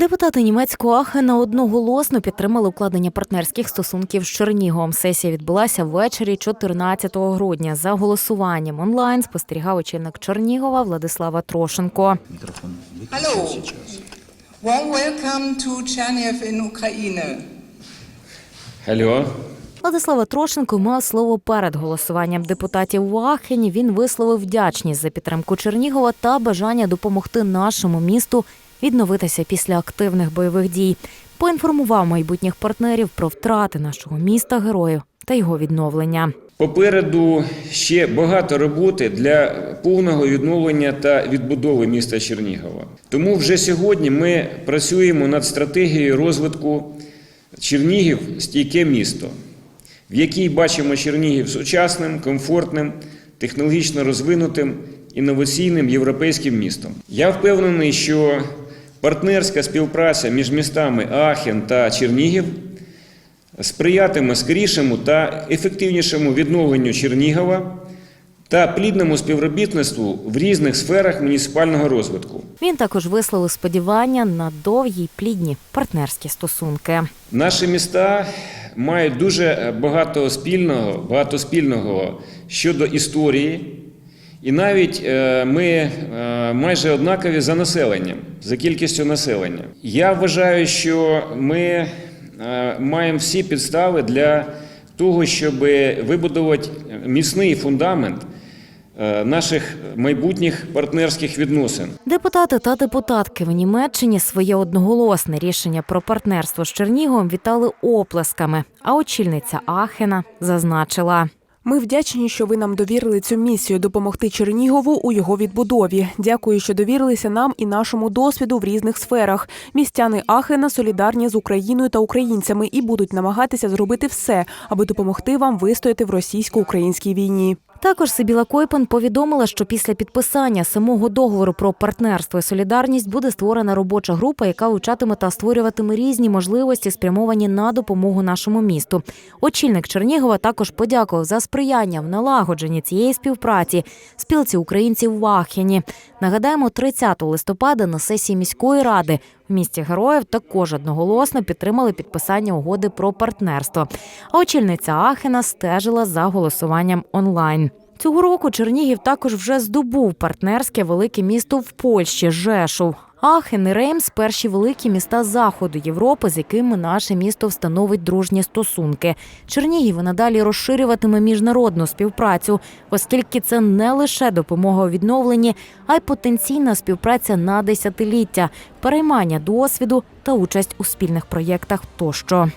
Депутати німецького Ахена одноголосно підтримали укладення партнерських стосунків з Черніговом. Сесія відбулася ввечері 14 грудня. За голосуванням онлайн спостерігав очільник Чернігова Владислава Трошенко. Hallo. Warm welcome to Chernihiv in Ukraine. Алло. Владислава Трошенко мав слово перед голосуванням депутатів в Ахені. Він висловив вдячність за підтримку Чернігова та бажання допомогти нашому місту відновитися після активних бойових дій. Поінформував майбутніх партнерів про втрати нашого міста героїв та його відновлення. Попереду ще багато роботи для повного відновлення та відбудови міста Чернігова. Тому вже сьогодні ми працюємо над стратегією розвитку Чернігів стійке місто, в якій бачимо Чернігів сучасним, комфортним, технологічно розвинутим, інноваційним європейським містом. Я впевнений, що партнерська співпраця між містами Ахен та Чернігів сприятиме скорішому та ефективнішому відновленню Чернігова та плідному співробітництву в різних сферах муніципального розвитку. Він також висловив сподівання на довгі й плідні партнерські стосунки. Наші міста мають дуже багато спільного, багато спільного щодо історії, і навіть е, ми е, майже однакові за населенням, за кількістю населення. Я вважаю, що ми е, маємо всі підстави для того, щоб вибудувати міцний фундамент наших майбутніх партнерських відносин. Депутати та депутатки в Німеччині своє одноголосне рішення про партнерство з Черніговом вітали оплесками. А очільниця Ахена зазначила. Ми вдячні, що ви нам довірили цю місію допомогти Чернігову у його відбудові. Дякую, що довірилися нам і нашому досвіду в різних сферах. Містяни Ахена солідарні з Україною та українцями і будуть намагатися зробити все, аби допомогти вам вистояти в російсько-українській війні. Також Сибіла Койпен повідомила, що після підписання самого договору про партнерство і солідарність буде створена робоча група, яка вивчатиме та створюватиме різні можливості, спрямовані на допомогу нашому місту. Очільник Чернігова також подякував за сприяння в налагодженні цієї співпраці спілці українців в Ахені. Нагадаємо, 30 листопада на сесії міської ради в місті героїв також одноголосно підтримали підписання угоди про партнерство. А очільниця Ахена стежила за голосуванням онлайн. Цього року Чернігів також вже здобув партнерське велике місто в Польщі Жешув. Ахен і Реймс – перші великі міста заходу Європи, з якими наше місто встановить дружні стосунки. Чернігів надалі розширюватиме міжнародну співпрацю, оскільки це не лише допомога у відновленні, а й потенційна співпраця на десятиліття, переймання досвіду та участь у спільних проєктах тощо.